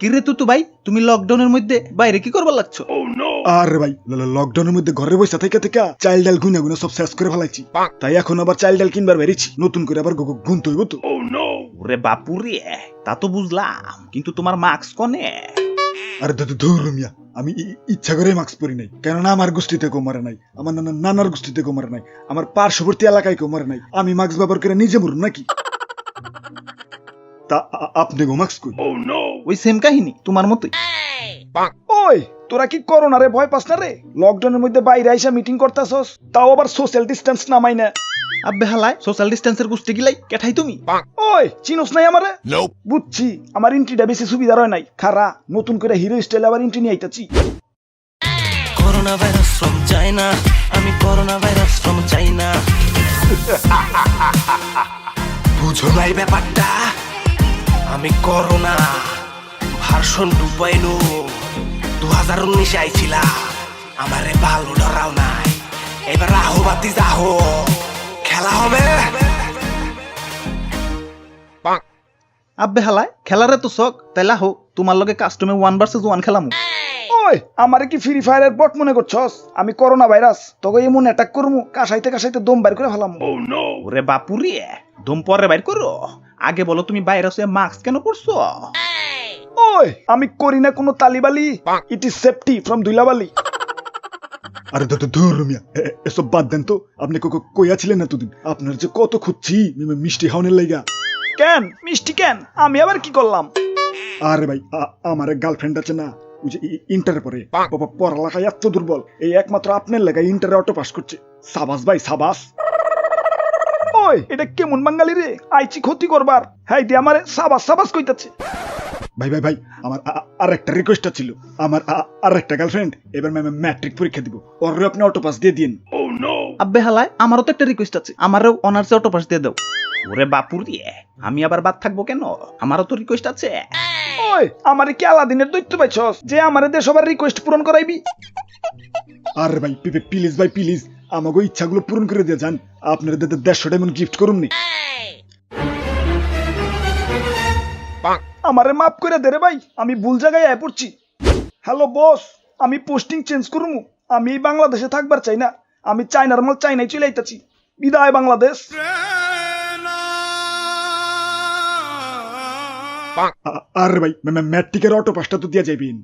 কিরে তুতু ভাই তুমি লকডাউনের মধ্যে বাইরে কি করবার লাগছো? আরে ভাই লকডাউনের মধ্যে ঘরে বসে থেকে থেকে চাইল্ড ডাল গুনা গুনা সব শেষ করে ফেলাইছি। তাই এখন আবার চাইল্ড ডাল কিনবার বেরিয়েছি। নতুন করে আবার গুনতে হইব তো। ওরে বাপুরে তা তো বুঝলাম কিন্তু তোমার মার্কস কনে? আরে দাদু ধুর মিয়া আমি ইচ্ছা করে মাস্ক পরি নাই। কেননা আমার গোষ্ঠীতে কেউ মারে নাই আমার নানা- নানার গোষ্ঠীতে কেউ মারে নাই আমার পার্শ্ববর্তী এলাকায় কেউ মারে নাই। আমি মাস্ক ব্যবহার করে নিজে মরুন নাকি? তা আপনি কই ওই সেম কাহিনী তোমার মতোই। ওই তোরা কি করোনা রে ভয় পাস না রে? লকডাউনের মধ্যে বাইরে আইসা মিটিং করতেছস তাও আবার সোশ্যাল ডিস্টেন্স নামাই না। আব্বে হালায় সোশ্যাল ডিস্টেন্সের গুষ্টি গিলাই কেঠাই তুমি? ওই চিনোস নাই আমারে? বুঝছি আমার এন্ট্রিটা বেশি সুবিধা হয় নাই। খারা নতুন করে হিরো স্টাইল আবার এন্ট্রি নিয়ে আইতাছি। করোনা ভাইরাস ফ্রম চাইনা আমি করোনা ভাইরাস ফ্রম চাইনা বুঝো নাই ব্যাপারটা। আমি করোনা ভার্সন টু পয়েন্ট দু হাজার উনিশে আইছিলা আমারে ভালো ডরাও নাই। এবার আহো বাতি যাহো খেলা হবে। আব্বে হালায় খেলারে তো শখ তাইলা হোক তোমার লগে কাস্টমে ওয়ান ভার্সেস ওয়ান খেলামু। ওই আমারে কি ফ্রি ফায়ারের বট মনে করছস? আমি করোনা ভাইরাস তোকে এমন অ্যাটাক করমু কাশাইতে কাশাইতে দম বাইর করে ফেলাম। ওরে বাপুরে দম পরে বাইর করো। আগে বলো তুমি বাইরে হয়ে মাস্ক কেন পরছো? ওই আমি করি না কোনো তালিবালি। ইট ইজ সেফটি ফ্রম দুইলাবালি আরে দাদু ধুর মিয়া এ- এ- এসব বাদ দেন তো। আপনি কো- কো- কইয়া ছিলেন এতদিন? আপনার যে কত খুঁজছি মিষ্টি খাওয়ানোর লাইগা কেন? মিষ্টি কেন? আমি আবার কি করলাম? আরে ভাই আমার গার্লফ্রেন্ড আছে না ওই যে ইন্টারে পড়ে বাবা পড়ালেখায় এত দুর্বল। এই একমাত্র আপনার লেগায় ইন্টারে অটো পাস করছে। সাবাস ভাই সাবাস। ওই এটা কেমন বাঙালি রে? আইছি ক্ষতি করবার। হ্যাঁ দিয়ে আমারে সাবাস সাবাস কইতাছে। ভাই ভাই ভাই আমার আর একটা রিকোয়েস্ট ছিল আমার আর একটা গার্লফ্রেন্ড এবার ম্যাম ম্যাট্রিক পরীক্ষা দিব। ওর আপনি অটো পাস দিয়ে দিন আব্বে হালায় আমারও তো একটা রিকোয়েস্ট আছে। আমারও অনার্সে অটো পাস দিয়ে দাও। ওরে বাপুরে আমি আবার বাদ থাকব কেন? আমারও তো রিকোয়েস্ট আছে। ওই আমারে কি আলাদিনের দৈত্য পাইছস? যে আমারে দিয়ে সবার রিকোয়েস্ট পূরণ করাইবি। আরে ভাই প্লিজ ভাই প্লিজ আমাকে ইচ্ছাগুলো পূরণ করে দিয়ে যান। আপনার দেড়শো ডায়মন্ড গিফট করুন নি। আমারে মাফ করে দে রে ভাই আমি ভুল জায়গায় আয় পড়ছি। হ্যালো বস আমি পোস্টিং চেঞ্জ করমু। আমি এই বাংলাদেশে থাকবার চাই না। আমি চাইনার মাল চাইনায় চলে আইতাছি। বিদায় বাংলাদেশ। আরে ভাই ম্যাট্রিকের অটো পাসটা তো দিয়ে যাইবেন।